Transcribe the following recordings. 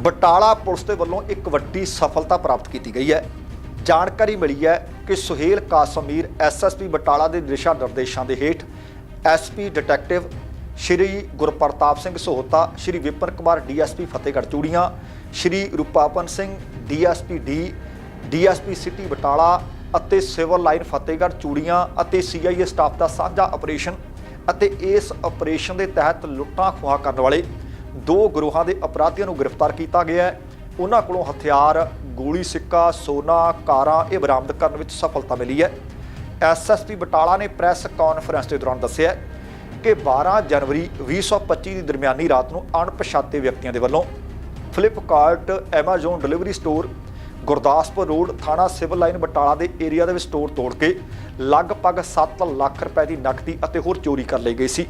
Batala police ਦੇ ਵੱਲੋਂ ਇੱਕ ਵੱਡੀ ਸਫਲਤਾ ਪ੍ਰਾਪਤ ਕੀਤੀ ਗਈ ਹੈ। ਜਾਣਕਾਰੀ ਮਿਲੀ ਹੈ ਕਿ ਸੁਹੇਲ ਕਾਸਮੀਰ ਐਸਐਸਪੀ ਬਟਾਲਾ ਦੇ ਦਿਸ਼ਾ ਨਿਰਦੇਸ਼ਾਂ ਦੇ ਹੇਠ SP detective Shri Gurpratap Singh Sohta, Shri Vipan Kumar DSP Fatehgarh Churian, Shri Rupapan Singh DSP D DSP city Batala ਅਤੇ ਸਿਵਲ ਲਾਈਨ ਫਤਿਹਗੜ੍ਹ ਚੂੜੀਆਂ ਅਤੇ ਸੀਆਈਏ ਸਟਾਫ ਦਾ ਸਾਂਝਾ ਆਪਰੇਸ਼ਨ ਅਤੇ ਇਸ ਆਪਰੇਸ਼ਨ ਦੇ ਤਹਿਤ ਲੁੱਟਾਂ ਖੋਹਾ ਕਰਨ ਵਾਲੇ ਦੋ ਗਰੋਹਾਂ ਦੇ ਅਪਰਾਧੀਆਂ ਨੂੰ ਗ੍ਰਿਫਤਾਰ ਕੀਤਾ ਗਿਆ ਹੈ। ਉਹਨਾਂ ਕੋਲੋਂ ਹਥਿਆਰ, ਗੋਲੀ ਸਿੱਕਾ, ਸੋਨਾ, ਕਾਰਾਂ ਇਹ ਬਰਾਮਦ ਕਰਨ ਵਿੱਚ ਸਫਲਤਾ ਮਿਲੀ ਹੈ। ਐਸਐਸਪੀ ਬਟਾਲਾ ਨੇ ਪ੍ਰੈਸ ਕਾਨਫਰੰਸ ਦੇ ਦੌਰਾਨ ਦੱਸਿਆ ਕਿ 12 ਜਨਵਰੀ 2025 ਦੀ ਦਰਮਿਆਨੀ ਰਾਤ ਨੂੰ ਅਣਪਛਾਤੇ ਵਿਅਕਤੀਆਂ ਦੇ ਵੱਲੋਂ Flipkart, Amazon delivery store, Gurdaspur road, ਥਾਣਾ ਸਿਵਲ ਲਾਈਨ ਬਟਾਲਾ ਦੇ ਏਰੀਆ ਦੇ ਵਿੱਚ ਸਟੋਰ ਤੋੜ ਕੇ ਲਗਭਗ 7 ਲੱਖ ਰੁਪਏ ਦੀ ਨਕਦੀ ਅਤੇ ਹੋਰ ਚੋਰੀ ਕਰ ਲਈ ਗਈ ਸੀ।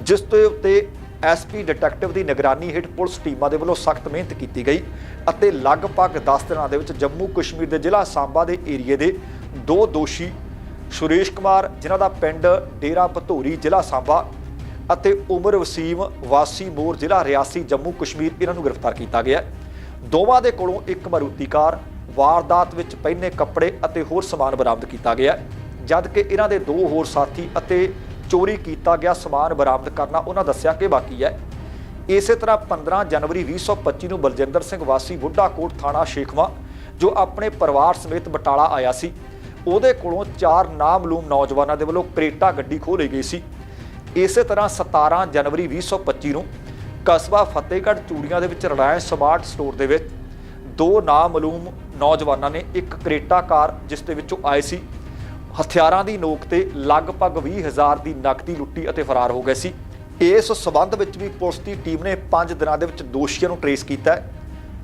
ਜਿਸ ਦੇ ਉੱਤੇ ਐਸਪੀ ਡਿਟੈਕਟਿਵ ਦੀ ਨਿਗਰਾਨੀ ਹੇਠ ਪੁਲਿਸ ਟੀਮਾਂ ਦੇ ਵੱਲੋਂ ਸਖਤ ਮਿਹਨਤ ਕੀਤੀ ਗਈ ਅਤੇ ਲਗਭਗ 10 ਦਿਨਾਂ ਦੇ ਵਿੱਚ ਜੰਮੂ ਕਸ਼ਮੀਰ ਦੇ ਜ਼ਿਲ੍ਹਾ ਸਾਂਬਾ ਦੇ ਏਰੀਏ ਦੇ ਦੋ ਦੋਸ਼ੀ, ਸੁਰੇਸ਼ ਕੁਮਾਰ, ਜਿਨ੍ਹਾਂ ਦਾ ਪਿੰਡ ਡੇਰਾ ਭਤੂਰੀ, ਜ਼ਿਲ੍ਹਾ ਸਾਂਬਾ ਅਤੇ ਉਮਰ ਵਸੀਮ ਵਾਸੀ ਮੋਰ, ਜ਼ਿਲ੍ਹਾ ਰਿਆਸੀ, ਜੰਮੂ ਕਸ਼ਮੀਰ, ਇਹਨਾਂ ਨੂੰ ਗ੍ਰਿਫਤਾਰ ਕੀਤਾ ਗਿਆ ਦੋਵਾਂ ਦੇ ਕੋਲੋਂ ਇੱਕ ਮਾਰੂਤੀ ਕਾਰ, ਵਾਰਦਾਤ ਵਿੱਚ ਪਹਿਨੇ ਕੱਪੜੇ ਅਤੇ ਹੋਰ ਸਮਾਨ ਬਰਾਮਦ ਕੀਤਾ ਗਿਆ ਜਦਕਿ ਇਹਨਾਂ ਦੇ ਦੋ ਹੋਰ ਸਾਥੀ ਅਤੇ ਚੋਰੀ ਕੀਤਾ ਗਿਆ ਸਮਾਨ ਬਰਾਮਦ ਕਰਨਾ ਉਹਨਾਂ ਦੱਸਿਆ ਕਿ ਬਾਕੀ ਹੈ। ਇਸੇ ਤਰ੍ਹਾਂ 15 ਜਨਵਰੀ 2025 ਨੂੰ ਬਲਜਿੰਦਰ ਸਿੰਘ ਵਾਸੀ ਬੁੱਢਾ ਕੋਟ ਥਾਣਾ ਸ਼ੇਖਵਾ, ਜੋ ਆਪਣੇ ਪਰਿਵਾਰ ਸਮੇਤ ਬਟਾਲਾ ਆਇਆ ਸੀ। ਉਹਦੇ ਕੋਲੋਂ ਚਾਰ ਨਾਮਲੂਮ ਨੌਜਵਾਨਾਂ ਦੇ ਵੱਲੋਂ ਕਰੇਟਾ ਗੱਡੀ ਖੋਹ ਲਈ ਗਈ ਸੀ। ਇਸੇ ਤਰ੍ਹਾਂ 17 ਜਨਵਰੀ 2025 ਨੂੰ ਕਸਬਾ ਫਤਿਹਗੜ੍ਹ ਚੂੜੀਆਂ ਦੇ ਵਿੱਚ ਰਿਲਾਇੰਸ ਸਮਾਰਟ ਸਟੋਰ ਦੇ ਵਿੱਚ ਦੋ ਨਾਮਲੂਮ ਨੌਜਵਾਨਾਂ ਨੇ ਇੱਕ ਕਰੇਟਾ ਕਾਰ, ਜਿਸ ਦੇ ਵਿੱਚੋਂ ਆਏ ਸੀ। ਹਥਿਆਰਾਂ ਦੀ ਨੋਕ ਤੇ ਲਗਭਗ 20000 ਦੀ ਨਕਦੀ ਲੁੱਟੀ ਅਤੇ ਫਰਾਰ ਹੋ ਗਏ ਸੀ। ਇਸ ਸਬੰਧ ਵਿੱਚ ਵੀ ਪੁਲਿਸ ਦੀ ਟੀਮ ਨੇ 5 ਦਿਨਾਂ ਦੇ ਵਿੱਚ ਦੋਸ਼ੀਆਂ ਨੂੰ ਟਰੇਸ ਕੀਤਾ ਹੈ।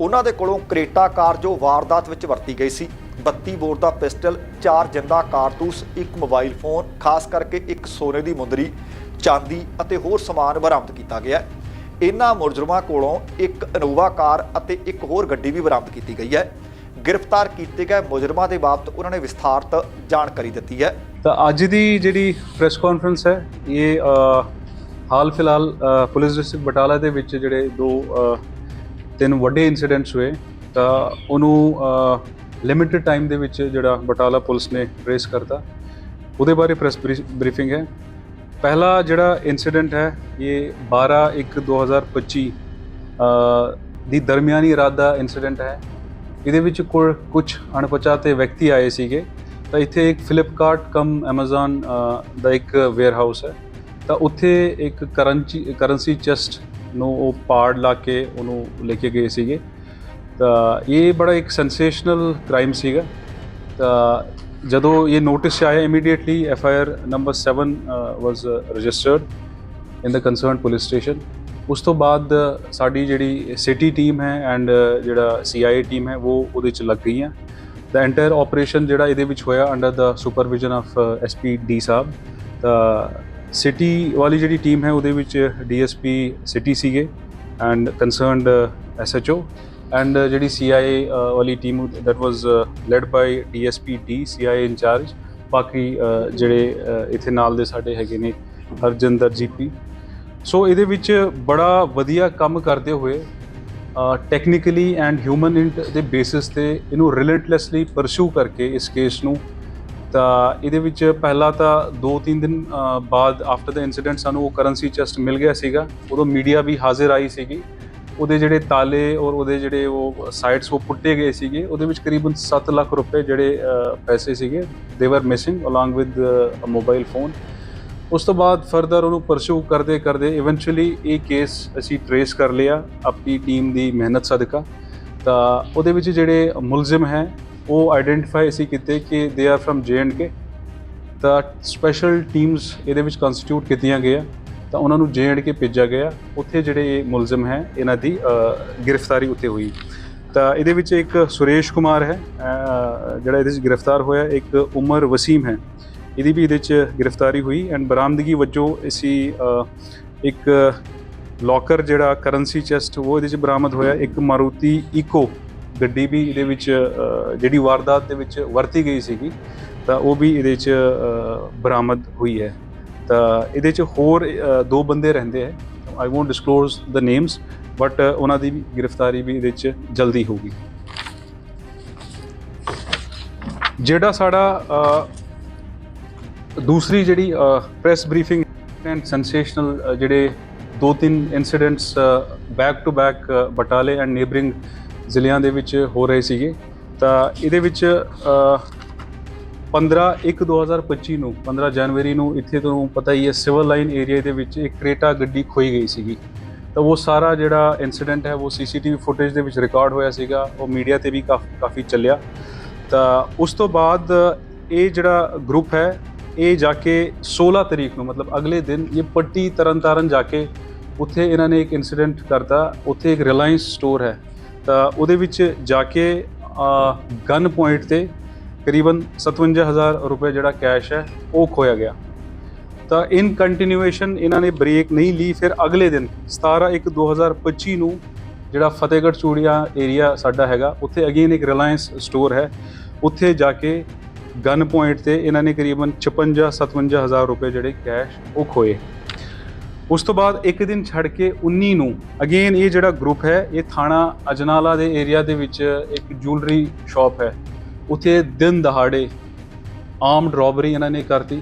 ਉਹਨਾਂ ਦੇ ਕੋਲੋਂ ਕਰੇਟਾ ਕਾਰ ਜੋ ਵਾਰਦਾਤ ਵਿੱਚ ਵਰਤੀ ਗਈ ਸੀ 32 ਬੋਰ ਦਾ ਪਿਸਟਲ, ਚਾਰ ਜਿੰਦਾ ਕਾਰਤੂਸ, ਇੱਕ ਮੋਬਾਈਲ ਫੋਨ, ਖਾਸ ਕਰਕੇ ਇੱਕ ਸੋਨੇ ਦੀ ਮੁੰਦਰੀ, ਚਾਂਦੀ ਅਤੇ ਹੋਰ ਸਮਾਨ ਬਰਾਮਦ ਕੀਤਾ ਗਿਆ ਹੈ। ਇਹਨਾਂ ਮੁਲਜ਼ਮਾਂ ਕੋਲੋਂ ਇੱਕ ਇਨੋਵਾ ਕਾਰ ਅਤੇ ਇੱਕ ਹੋਰ ਗੱਡੀ ਵੀ ਬਰਾਮਦ ਕੀਤੀ ਗਈ ਹੈ। ਗ੍ਰਿਫਤਾਰ ਕੀਤੇ ਗਏ ਮੁਲਜ਼ਮਾਂ ਦੇ ਬਾਬਤ ਉਹਨਾਂ ਨੇ ਵਿਸਥਾਰਤ ਜਾਣਕਾਰੀ ਦਿੱਤੀ ਹੈ। ਤਾਂ ਅੱਜ ਦੀ ਜਿਹੜੀ ਪ੍ਰੈਸ ਕਾਨਫਰੰਸ ਹੈ ਇਹ ਹਾਲ ਫਿਲਹਾਲ ਪੁਲਿਸ ਡਿਸਟ੍ਰਿਕਟ ਬਟਾਲਾ ਦੇ ਵਿੱਚ ਜਿਹੜੇ ਦੋ ਤਿੰਨ ਵੱਡੇ ਇਨਸੀਡੈਂਟਸ ਹੋਏ ਤਾਂ ਉਹਨੂੰ ਲਿਮਿਟਿਡ ਟਾਈਮ ਦੇ ਵਿੱਚ ਜਿਹੜਾ ਬਟਾਲਾ ਪੁਲਿਸ ਨੇ ਟ੍ਰੇਸ ਕਰਤਾ। ਉਹਦੇ ਬਾਰੇ ਪ੍ਰੈਸ ਬਰੀਫਿੰਗ ਹੈ। ਪਹਿਲਾ ਜਿਹੜਾ ਇਨਸੀਡੈਂਟ ਹੈ ਇਹ 12 1 2025 ਅ, ਦੀ ਦਰਮਿਆਨੀ ਰਾਤ ਦਾ ਇਨਸੀਡੈਂਟ ਹੈ। ਇਹਦੇ ਵਿੱਚ ਕੁਝ ਅਣਪਛਾਤੇ ਵਿਅਕਤੀ ਆਏ ਸੀਗੇ। ਤਾਂ ਇੱਥੇ ਇੱਕ ਫਲਿੱਪਕਾਰਟ ਕਮ Amazon ਦਾ ਇੱਕ ਵੇਅਰਹਾਊਸ ਹੈ। ਤਾਂ ਉੱਥੇ ਇੱਕ ਕਰੰਸੀ ਕਰੰਸੀ ਚੈਸਟ ਨੂੰ ਉਹ ਪਾੜ ਲਾ ਕੇ ਉਹਨੂੰ ਲੈ ਕੇ ਗਏ ਸੀਗੇ। ਤਾਂ ਇਹ ਬੜਾ ਇੱਕ ਸੈਂਸੇਸ਼ਨਲ ਕ੍ਰਾਈਮ ਸੀਗਾ। ਤਾਂ ਜਦੋਂ ਇਹ ਨੋਟਿਸ ਆਇਆ immediately F I R number 7 was registered in the concerned police station ਉਸ ਤੋਂ ਬਾਅਦ ਸਾਡੀ ਜਿਹੜੀ ਸਿਟੀ ਟੀਮ ਹੈ ਐਂਡ ਜਿਹੜਾ ਸੀਆਈਏ ਟੀਮ ਹੈ ਉਹ ਉਹਦੇ ਚ ਲੱਗ ਗਈ ਹੈ ਦਾ ਐਂਟਾਇਰ ਆਪਰੇਸ਼ਨ ਜਿਹੜਾ ਇਹਦੇ ਵਿੱਚ ਹੋਇਆ under the supervision of SP D ਸਾਹਿਬ। ਤਾਂ ਸਿਟੀ ਵਾਲੀ ਜਿਹੜੀ ਟੀਮ ਹੈ ਉਹਦੇ ਵਿੱਚ ਡੀਐਸਪੀ ਸਿਟੀ ਸੀਗੇ ਐਂਡ ਕੰਸਰਨਡ ਐਸਐਚਓ ਐਂਡ ਜਿਹੜੀ ਸੀਆਈਏ ਵਾਲੀ team that was led by DSP D CIA incharge ਬਾਕੀ ਜਿਹੜੇ ਅ, ਇੱਥੇ ਨਾਲ ਦੇ ਸਾਡੇ ਹੈਗੇ ਨੇ ਹਰਜਿੰਦਰ ਜੀਪੀ ਸੋ ਇਹਦੇ ਵਿੱਚ ਬੜਾ ਵਧੀਆ ਕੰਮ ਕਰਦੇ ਹੋਏ ਟੈਕਨੀਕਲੀ ਐਂਡ ਹਿਊਮਨ ਇੰਟ ਦੇ ਬੇਸਿਸ ਤੇ ਇਹਨੂੰ ਰਿਲੈਂਟਲੈਸਲੀ ਪਰਸੂ ਕਰਕੇ ਇਸ ਕੇਸ ਨੂੰ। ਤਾਂ ਇਹਦੇ ਵਿੱਚ ਪਹਿਲਾ ਤਾਂ 2-3 ਦਿਨ ਬਾਅਦ ਆਫਟਰ ਦਾ ਇਨਸੀਡੈਂਟ ਸਾਨੂੰ ਉਹ ਕਰੰਸੀ ਚੈਸਟ ਮਿਲ ਗਿਆ ਸੀਗਾ। ਉਦੋਂ ਮੀਡੀਆ ਵੀ ਹਾਜ਼ਰ ਆਈ ਸੀਗੀ। ਉਹਦੇ ਜਿਹੜੇ ਤਾਲੇ ਔਰ ਉਹਦੇ ਜਿਹੜੇ ਉਹ ਸਾਈਟਸ ਉਹ ਪੁੱਟੇ ਗਏ ਸੀਗੇ। ਉਹਦੇ ਵਿੱਚ ਕਰੀਬਨ 7 ਲੱਖ ਰੁਪਏ ਜਿਹੜੇ ਪੈਸੇ ਸੀਗੇ। They were missing along with a mobile phone ਉਸ ਤੋਂ ਬਾਅਦ ਫਰਦਰ ਉਹਨੂੰ ਪਰਸੂ ਕਰਦੇ ਕਰਦੇ ਇਵੈਂਚੁਅਲੀ ਇਹ ਕੇਸ ਅਸੀਂ ਟਰੇਸ ਕਰ ਲਿਆ ਆਪਣੀ ਟੀਮ ਦੀ ਮਿਹਨਤ ਸਦਕਾ। ਤਾਂ ਉਹਦੇ ਵਿੱਚ ਜਿਹੜੇ ਮੁਲਜ਼ਮ ਹੈ, ਉਹ ਆਈਡੈਂਟੀਫਾਈ ਅਸੀਂ ਕੀਤੇ ਕਿ ਦੇ ਆਰ ਫਰਮ ਕੇ ਤਾਂ ਸਪੈਸ਼ਲ ਟੀਮਸ ਇਹਦੇ ਵਿੱਚ ਕਨਸਟੀਟਿਊਟ ਕੀਤੀਆਂ ਗਈਆਂ। ਤਾਂ ਉਹਨਾਂ ਨੂੰ ਜੇ ਐਂਡ ਕੇ ਭੇਜਿਆ ਗਿਆ। ਉੱਥੇ ਜਿਹੜੇ ਇਹ ਮੁਲਜ਼ਮ ਹੈ, ਇਹਨਾਂ ਦੀ ਗ੍ਰਿਫਤਾਰੀ ਉੱਤੇ ਹੋਈ। ਤਾਂ ਇਹਦੇ ਵਿੱਚ ਇੱਕ ਸੁਰੇਸ਼ ਕੁਮਾਰ ਹੈ ਜਿਹੜਾ ਇਹਦੇ ਵਿੱਚ ਗ੍ਰਿਫਤਾਰ ਹੋਇਆ, ਇੱਕ ਉਮਰ ਵਸੀਮ ਹੈ। ਇਹਦੀ ਵੀ ਇਹਦੇ 'ਚ ਗ੍ਰਿਫਤਾਰੀ ਹੋਈ ਐਂਡ ਬਰਾਮਦਗੀ ਵਜੋਂ ਅਸੀਂ ਇੱਕ ਲੋਕਰ ਜਿਹੜਾ ਕਰੰਸੀ ਚੈਸਟ ਉਹ ਇਹਦੇ 'ਚ ਬਰਾਮਦ ਹੋਇਆ। ਇੱਕ ਮਾਰੂਤੀ ਇਕੋ ਗੱਡੀ ਵੀ ਇਹਦੇ ਵਿੱਚ ਜਿਹੜੀ ਵਾਰਦਾਤ ਦੇ ਵਿੱਚ ਵਰਤੀ ਗਈ ਸੀਗੀ, ਤਾਂ ਉਹ ਵੀ ਇਹਦੇ 'ਚ ਬਰਾਮਦ ਹੋਈ ਹੈ। ਤਾਂ ਇਹਦੇ 'ਚ ਹੋਰ ਦੋ ਬੰਦੇ ਰਹਿੰਦੇ ਹੈ। I won't disclose the names but ਉਹਨਾਂ ਦੀ ਵੀ ਗ੍ਰਿਫਤਾਰੀ ਵੀ ਇਹਦੇ 'ਚ ਜਲਦੀ ਹੋਊਗੀ। ਜਿਹੜਾ ਸਾਡਾ ਦੂਸਰੀ ਜਿਹੜੀ ਪ੍ਰੈਸ ਬਰੀਫਿੰਗ ਐਂਡ ਸੈਂਸੇਸ਼ਨਲ ਜਿਹੜੇ ਦੋ ਤਿੰਨ ਇਨਸੀਡੈਂਟਸ ਬੈਕ ਟੂ ਬੈਕ ਬਟਾਲੇ ਐਂਡ ਨੇਬਰਿੰਗ ਜ਼ਿਲ੍ਹਿਆਂ ਦੇ ਵਿੱਚ ਹੋ ਰਹੇ ਸੀਗੇ। ਤਾਂ ਇਹਦੇ ਵਿੱਚ ਅ, 15 1 2025 ਨੂੰ 15 ਜਨਵਰੀ ਨੂੰ ਇੱਥੇ ਤੁਹਾਨੂੰ ਪਤਾ ਹੀ ਹੈ ਸਿਵਲ ਲਾਈਨ ਏਰੀਆ ਦੇ ਵਿੱਚ ਇੱਕ ਕ੍ਰੇਟਾ ਗੱਡੀ ਖੋਈ ਗਈ ਸੀਗੀ। ਤਾਂ ਉਹ ਸਾਰਾ ਜਿਹੜਾ ਇਨਸੀਡੈਂਟ ਹੈ ਉਹ ਸੀਸੀਟੀਵੀ ਫੁਟੇਜ ਦੇ ਵਿੱਚ ਰਿਕਾਰਡ ਹੋਇਆ ਸੀਗਾ ਉਹ ਮੀਡੀਆ ਤੇ ਵੀ ਕਾਫ- ਕਾਫੀ ਚੱਲਿਆ। ਤਾਂ ਉਸ ਤੋਂ ਬਾਅਦ ਇਹ ਜਿਹੜਾ ਗਰੁੱਪ ਹੈ ਇਹ ਜਾ ਕੇ 16 ਤਰੀਕ ਨੂੰ, ਮਤਲਬ ਅਗਲੇ ਦਿਨ ਇਹ ਪੱਟੀ ਤਰਨਤਾਰਨ ਜਾ ਕੇ ਉੱਥੇ ਇਹਨਾਂ ਨੇ ਇੱਕ ਇਨਸੀਡੈਂਟ ਕਰਤਾ। ਉੱਥੇ ਇੱਕ ਰਿਲਾਇੰਸ ਸਟੋਰ ਹੈ। ਤਾਂ ਉਹਦੇ ਵਿੱਚ ਜਾ ਕੇ ਗਨ ਪੁਆਇੰਟ ਤੇ ਕਰੀਬਨ 57000 ਰੁਪਏ ਜਿਹੜਾ ਕੈਸ਼ ਹੈ, ਉਹ ਖੋਇਆ ਗਿਆ। ਤਾਂ ਇਨ ਕੰਟੀਨਿਊਏਸ਼ਨ ਇਹਨਾਂ ਨੇ ਬ੍ਰੇਕ ਨਹੀਂ ਲਈ, ਫਿਰ ਅਗਲੇ ਦਿਨ 17 1 2025 ਨੂੰ ਜਿਹੜਾ ਫਤਿਹਗੜ੍ਹ ਚੂੜੀਆਂ ਏਰੀਆ ਸਾਡਾ ਹੈਗਾ, ਉੱਥੇ ਅਗੇਨ ਇੱਕ ਰਿਲਾਇੰਸ ਸਟੋਰ ਹੈ। ਉੱਥੇ ਜਾ ਕੇ ਗਨ ਪੁਆਇੰਟ ਤੇ ਇਹਨਾਂ ਨੇ ਕਰੀਬਨ 56 57000 ਰੁਪਏ ਜਿਹੜੇ ਕੈਸ਼ ਉਹ ਖੋਏ। ਉਸ ਤੋਂ ਬਾਅਦ ਇੱਕ ਦਿਨ ਛੱਡ ਕੇ 19 ਨੂੰ ਅਗੇਨ ਇਹ ਜਿਹੜਾ ਗਰੁੱਪ ਹੈ, ਇਹ ਥਾਣਾ ਅਜਨਾਲਾ ਦੇ ਏਰੀਆ ਦੇ ਵਿੱਚ ਇੱਕ ਜੁਐਲਰੀ ਸ਼ਾਪ ਹੈ। ਉੱਥੇ ਦਿਨ ਦਹਾੜੇ ਆਰਮਡ ਰੋਬਰੀ ਇਹਨਾਂ ਨੇ ਕਰਤੀ।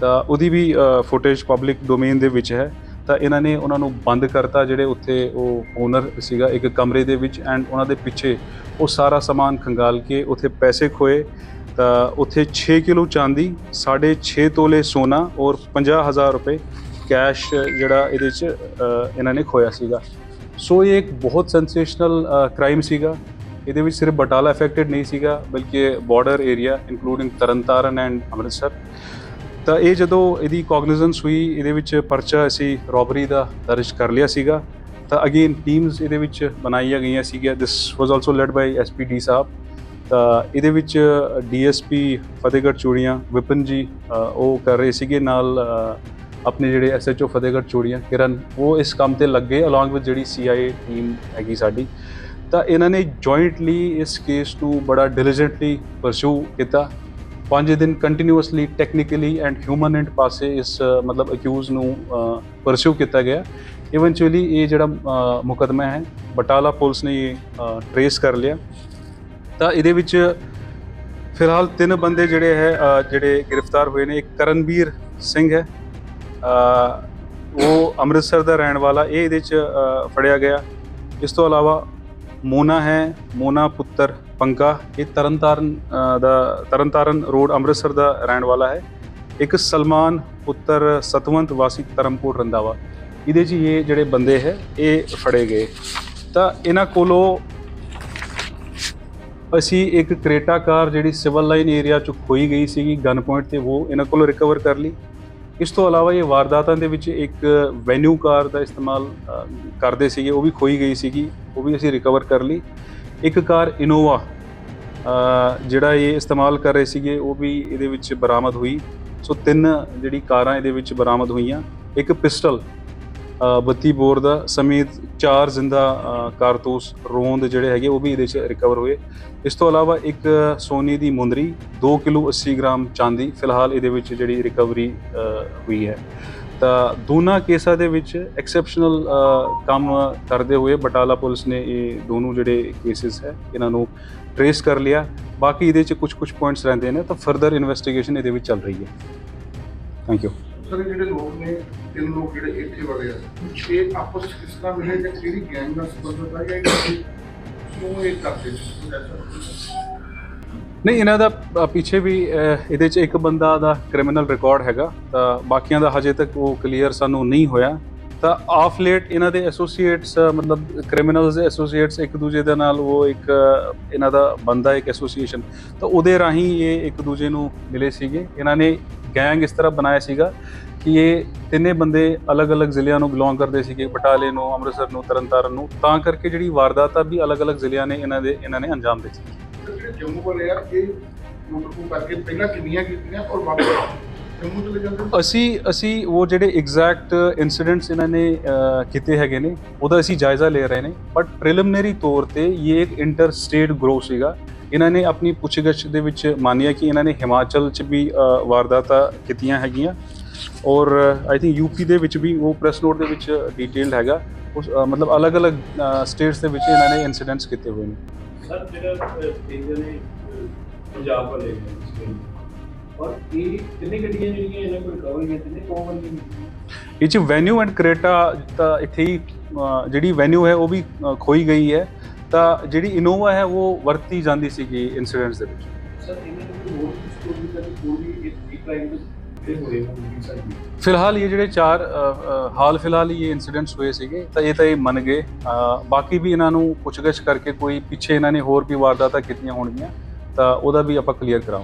ਤਾਂ ਉਹਦੀ ਵੀ ਫੁਟੇਜ ਪਬਲਿਕ ਡੋਮੇਨ ਦੇ ਵਿੱਚ ਹੈ। ਤਾਂ ਇਹਨਾਂ ਨੇ ਉਹਨਾਂ ਨੂੰ ਬੰਦ ਕਰਤਾ, ਜਿਹੜੇ ਉੱਥੇ ਉਹ ਓਨਰ ਸੀਗਾ ਇੱਕ ਕਮਰੇ ਦੇ ਵਿੱਚ ਐਂਡ ਉਹਨਾਂ ਦੇ ਪਿੱਛੇ ਉਹ ਸਾਰਾ ਸਮਾਨ ਖੰਗਾਲ ਕੇ ਉੱਥੇ ਪੈਸੇ ਖੋਏ। ਤਾਂ ਉੱਥੇ 6 ਕਿਲੋ ਚਾਂਦੀ 6.5 ਤੋਲੇ ਸੋਨਾ ਔਰ 50000 ਰੁਪਏ ਕੈਸ਼ ਜਿਹੜਾ ਇਹਦੇ 'ਚ ਇਹਨਾਂ ਨੇ ਖੋਇਆ ਸੀਗਾ। ਸੋ ਇਹ ਇੱਕ ਬਹੁਤ ਸੈਂਸੇਸ਼ਨਲ ਕ੍ਰਾਈਮ ਸੀਗਾ। ਇਹਦੇ ਵਿੱਚ ਸਿਰਫ ਬਟਾਲਾ ਅਫੈਕਟਡ ਨਹੀਂ ਸੀਗਾ, ਬਲਕਿ border area including Tarn Taran and Amritsar. ਤਾਂ ਇਹ ਜਦੋਂ ਇਹਦੀ ਕੋਗਨੀਜ਼ੈਂਸ ਹੋਈ, ਇਹਦੇ ਵਿੱਚ ਪਰਚਾ ਅਸੀਂ ਰੋਬਰੀ ਦਾ ਦਰਜ ਕਰ ਲਿਆ ਸੀਗਾ। ਤਾਂ ਅਗੇਨ ਟੀਮਸ ਇਹਦੇ ਵਿੱਚ ਬਣਾਈਆਂ ਗਈਆਂ ਸੀਗੀਆਂ। This was also led by SPD ਸਾਹਿਬ। ਤਾਂ ਇਹਦੇ ਵਿੱਚ ਡੀਐਸਪੀ ਫਤਿਹਗੜ੍ਹ ਚੂੜੀਆਂ ਵਿਪਨ ਜੀ ਉਹ ਕਰ ਰਹੇ ਸੀਗੇ ਨਾਲ ਆਪਣੇ ਜਿਹੜੇ ਐਸਐਚਓ ਫਤਿਹਗੜ੍ਹ ਚੂੜੀਆਂ ਕਿਰਨ ਉਹ ਇਸ ਕੰਮ ਤੇ ਲੱਗੇ ਅਲੋਂਗ ਵਿਦ ਜਿਹੜੀ ਸੀਆਈਏ ਟੀਮ ਹੈਗੀ ਸਾਡੀ। ਤਾਂ ਇਹਨਾਂ ਨੇ ਜੁਆਇੰਟਲੀ ਇਸ ਕੇਸ ਨੂੰ ਬੜਾ ਡਿਲੀਜੈਂਟਲੀ ਪਰਸੂ ਕੀਤਾ। ਪੰਜ ਦਿਨ continuously technically and human and ਪਾਸੇ ਇਸ ਮਤਲਬ ਅਕਿਊਜ਼ ਨੂੰ ਪਰਸੂ ਕੀਤਾ ਗਿਆ। ਇਵੈਂਚੁਅਲੀ ਇਹ ਜਿਹੜਾ ਅ, ਮੁਕੱਦਮਾ ਹੈ ਬਟਾਲਾ ਪੁਲਿਸ ਨੇ ਇਹ ਟਰੇਸ ਕਰ ਲਿਆ। ਤਾਂ ਇਹਦੇ ਵਿੱਚ ਫਿਲਹਾਲ ਤਿੰਨ ਬੰਦੇ ਜਿਹੜੇ ਹੈ ਅ, ਜਿਹੜੇ ਗ੍ਰਿਫਤਾਰ ਹੋਏ ਨੇ। ਇੱਕ ਕਰਨਵੀਰ ਸਿੰਘ ਹੈ। ਅ, ਉਹ ਅੰਮ੍ਰਿਤਸਰ ਦਾ ਰਹਿਣ ਵਾਲਾ। ਇਹ ਇਹਦੇ ਚ ਅ, ਫੜਿਆ ਗਿਆ। ਇਸ ਤੋਂ ਇਲਾਵਾ ਮੋਨਾ ਹੈ। ਮੋਨਾ ਪੁੱਤਰ ਪੰਕਾ। ਇਹ ਤਰਨਤਾਰਨ ਅ, ਦਾ ਤਰਨਤਾਰਨ ਰੋਡ ਅੰਮ੍ਰਿਤਸਰ ਦਾ ਰਹਿਣ ਵਾਲਾ ਹੈ। ਇੱਕ ਸਲਮਾਨ ਪੁੱਤਰ ਸਤਵੰਤ ਵਾਸੀ ਧਰਮਕੋਟ ਰੰਦਾਵਾ ਇਹਦੇ 'ਚ ਇਹ ਜਿਹੜੇ ਬੰਦੇ ਹੈ ਇਹ ਫੜੇ ਗਏ। ਤਾਂ ਇਹਨਾਂ ਕੋਲੋਂ ਅਸੀਂ ਇੱਕ ਕ੍ਰੇਟਾ ਕਾਰ ਜਿਹੜੀ ਸਿਵਲ ਲਾਈਨ ਏਰੀਆ ਚ ਖੋਈ ਗਈ ਸੀਗੀ ਗਨ ਪੁਆਇੰਟ ਤੇ, ਉਹ ਇਹਨਾਂ ਕੋਲੋਂ ਰਿਕਵਰ ਕਰ ਲਈ। ਇਸ ਤੋਂ ਇਲਾਵਾ ਇਹ ਵਾਰਦਾਤਾਂ ਦੇ ਵਿੱਚ ਇੱਕ ਵੈਨਿਊ ਕਾਰ ਦਾ ਇਸਤੇਮਾਲ ਕਰਦੇ ਸੀਗੇ, ਉਹ ਵੀ ਖੋਈ ਗਈ ਸੀਗੀ, ਉਹ ਵੀ ਅਸੀਂ ਰਿਕਵਰ ਕਰ ਲਈ। ਇੱਕ ਕਾਰ ਇਨੋਵਾ ਜਿਹੜਾ ਇਹ ਇਸਤੇਮਾਲ ਕਰ ਰਹੇ ਸੀਗੇ, ਉਹ ਵੀ ਇਹਦੇ ਵਿੱਚ ਬਰਾਮਦ ਹੋਈ। ਸੋ ਤਿੰਨ ਜਿਹੜੀ ਕਾਰਾਂ ਇਹਦੇ ਵਿੱਚ ਬਰਾਮਦ ਹੋਈਆਂ। ਇੱਕ ਪਿਸਟਲ 32 ਬੋਰ ਦਾ ਸਮੇਤ ਚਾਰ ਜ਼ਿੰਦਾ ਕਾਰਤੂਸ ਰੋਂਦ ਜਿਹੜੇ ਹੈਗੇ ਉਹ ਵੀ ਇਹਦੇ 'ਚ ਰਿਕਵਰ ਹੋਏ। ਇਸ ਤੋਂ ਇਲਾਵਾ ਇੱਕ ਸੋਨੇ ਦੀ ਮੁੰਦਰੀ 2 ਕਿਲੋ 80 ਗ੍ਰਾਮ ਚਾਂਦੀ ਫਿਲਹਾਲ ਇਹਦੇ ਵਿੱਚ ਜਿਹੜੀ ਰਿਕਵਰੀ ਹੋਈ ਹੈ। ਤਾਂ ਦੋਨਾਂ ਕੇਸਾਂ ਦੇ ਵਿੱਚ ਐਕਸੈਪਸ਼ਨਲ ਕੰਮ ਕਰਦੇ ਹੋਏ ਬਟਾਲਾ ਪੁਲਿਸ ਨੇ ਇਹ ਦੋਨੋਂ ਜਿਹੜੇ ਕੇਸਿਸ ਹੈ, ਇਹਨਾਂ ਨੂੰ ਟਰੇਸ ਕਰ ਲਿਆ। ਬਾਕੀ ਇਹਦੇ 'ਚ ਕੁਝ ਕੁਝ ਪੁਆਇੰਟਸ ਰਹਿੰਦੇ ਨੇ, ਤਾਂ ਫਰਦਰ ਇਨਵੈਸਟੀਗੇਸ਼ਨ ਇਹਦੇ ਵਿੱਚ ਚੱਲ ਰਹੀ ਹੈ। ਥੈਂਕ ਯੂ ਸਰ ਜਿਹੜੇ ਲੋਕ ਨੇ ਤਿੰਨ ਲੋਕ ਜਿਹੜੇ ਇੱਥੇ ਵੜੇ ਆ। ਇਹ ਆਪਸ ਵਿੱਚ ਕਿਸ ਤਰ੍ਹਾਂ ਮਿਲੇ ਜਾਂ ਕਿਹੜੀ ਗੈਂਗ ਨਾਲ ਸੰਬੰਧਿਤ ਹੈ ਜਾਂ ਕਿਉਂ ਇਹ ਕਰਦੇ ਨਹੀਂ, ਇਹਨਾਂ ਦਾ ਪਿੱਛੇ ਵੀ ਇਹਦੇ 'ਚ ਇੱਕ ਬੰਦਾ ਦਾ ਕ੍ਰਿਮੀਨਲ ਰਿਕਾਰਡ ਹੈਗਾ। ਤਾਂ ਬਾਕੀਆਂ ਦਾ ਹਜੇ ਤੱਕ ਉਹ ਕਲੀਅਰ ਸਾਨੂੰ ਨਹੀਂ ਹੋਇਆ। ਤਾਂ ਆਫ ਲੇਟ ਇਹਨਾਂ ਦੇ ਐਸੋਸੀਏਟਸ ਮਤਲਬ ਕ੍ਰਿਮੀਨਲਸ ਦੇ ਐਸੋਸੀਏਟਸ ਇੱਕ ਦੂਜੇ ਦੇ ਨਾਲ ਉਹ ਇੱਕ ਇਹਨਾਂ ਦਾ ਬੰਦਾ, ਇੱਕ ਐਸੋਸੀਏਸ਼ਨ ਤਾਂ ਉਹਦੇ ਰਾਹੀਂ ਇਹ ਇੱਕ ਦੂਜੇ ਨੂੰ ਮਿਲੇ ਸੀਗੇ। ਇਹਨਾਂ ਨੇ ਗੈਂਗ ਇਸ ਤਰ੍ਹਾਂ ਬਣਾਇਆ ਸੀਗਾ ਕਿ ਇਹ ਤਿੰਨੇ ਬੰਦੇ ਅਲੱਗ-ਅਲੱਗ ਜ਼ਿਲ੍ਹਿਆਂ ਨੂੰ ਬਿਲੋਂਗ ਕਰਦੇ ਸੀਗੇ ਬਟਾਲੇ ਨੂੰ ਅੰਮ੍ਰਿਤਸਰ ਨੂੰ ਤਰਨਤਾਰਨ ਨੂੰ ਤਾਂ ਕਰਕੇ ਜਿਹੜੀ ਵਾਰਦਾਤਾਂ ਵੀ ਅਲੱਗ-ਅਲੱਗ ਜ਼ਿਲ੍ਹਿਆਂ ਨੇ ਇਹਨਾਂ ਦੇ ਇਹਨਾਂ ਨੇ ਅੰਜਾਮ ਦਿੱਤੀ। ਜਿਹੜੇ ਜੰਮੂ ਵਾਲੇ ਆ ਇਹ ਲੁੱਟ ਕਰਕੇ ਪਹਿਲਾਂ ਕਿੰਨੀਆਂ ਕੀਤੀਆਂ ਔਰ ਵਾਪਸ? ਅਸੀਂ ਅਸੀਂ ਉਹ ਜਿਹੜੇ ਐਗਜ਼ੈਕਟ ਇਨਸੀਡੈਂਟਸ ਇਹਨਾਂ ਨੇ ਕੀਤੇ ਹੈਗੇ ਨੇ ਉਹਦਾ ਅਸੀਂ ਜਾਇਜ਼ਾ ਲੈ ਰਹੇ ਨੇ ਬਟ ਪ੍ਰੀਲਿਮਿਨਰੀ ਤੌਰ ਤੇ ਇਹ ਇੱਕ ਇੰਟਰ ਸਟੇਟ ਗਰੋ ਸੀਗਾ। ਇਹਨਾਂ ਨੇ ਆਪਣੀ ਪੁੱਛਗਿੱਛ ਦੇ ਵਿੱਚ ਮੰਨਿਆ ਕਿ ਇਹਨਾਂ ਨੇ ਹਿਮਾਚਲ 'ਚ ਵੀ ਵਾਰਦਾਤਾਂ ਕੀਤੀਆਂ ਹੈਗੀਆਂ। ਔਰ ਆਈ ਥਿੰਕ ਯੂਪੀ ਦੇ ਵਿੱਚ ਵੀ ਉਹ ਪ੍ਰੈਸ ਨੋਟ ਦੇ ਵਿੱਚ ਡਿਟੇਲਡ ਹੈਗਾ। ਉਸ ਮਤਲਬ ਅਲੱਗ-ਅਲੱਗ ਸਟੇਟਸ ਦੇ ਵਿੱਚ ਇਹਨਾਂ ਨੇ ਇਨਸੀਡੈਂਟਸ ਕੀਤੇ ਹੋਏ ਨੇ। ਸਰ ਜਿਹੜਾ ਤਿੰਨ ਨੇ ਪੰਜਾਬ ਵਾਲੇ ਨੇ। ਔਰ ਇਹ ਕਿੰਨੇ ਗੱਡੀਆਂ ਜਿਹੜੀਆਂ ਇਹਨਾਂ ਕੋਲ ਕਵਰ ਹੋਈਆਂ ਤਿੰਨੇ ਕੌਣ ਵਾਲੀਆਂ ਨੇ? ਇਹ ਚ ਵੈਨਿਊ ਐਂਡ ਕਰੇਟਾ ਤਾਂ ਇੱਥੇ ਹੀ ਜਿਹੜੀ ਵੈਨਿਊ ਹੈ ਉਹ ਵੀ ਖੋਈ ਗਈ ਹੈ। ਤਾਂ ਜਿਹੜੀ ਇਨੋਵਾ ਹੈ ਉਹ ਵਰਤੀ ਜਾਂਦੀ ਸੀਗੀ ਇਨਸੀਡੈਂਟਸ ਦੇ ਵਿੱਚ। ਸਰ ਇਹਨਾਂ ਕੋਈ ਹੋਰ ਸਟੋਰੀ ਦਾ ਕੋਈ ਵੀ ਇੱਕ ਕ੍ਰਾਈਮ ਦੇ ਹੋਏ ਹੋਣਗੇ ਸਾਡੀ ਫਿਲਹਾਲ ਇਹ ਜਿਹੜੇ ਚਾਰ ਹਾਲ ਫਿਲਹਾਲ ਹੀ ਇਹ ਇਨਸੀਡੈਂਟਸ ਹੋਏ ਸੀਗੇ, ਤਾਂ ਇਹ ਤਾਂ ਇਹ ਮੰਨ ਗਏ। ਬਾਕੀ ਵੀ ਇਹਨਾਂ ਨੂੰ ਪੁੱਛਗਿੱਛ ਕਰਕੇ ਕੋਈ ਪਿੱਛੇ ਇਹਨਾਂ ਨੇ ਹੋਰ ਵੀ ਵਾਰਦਾਤਾਂ ਕੀਤੀਆਂ ਹੋਣਗੀਆਂ, ਤਾਂ ਉਹਦਾ ਵੀ ਆਪਾਂ ਕਲੀਅਰ ਕਰਾਵਾਂਗੇ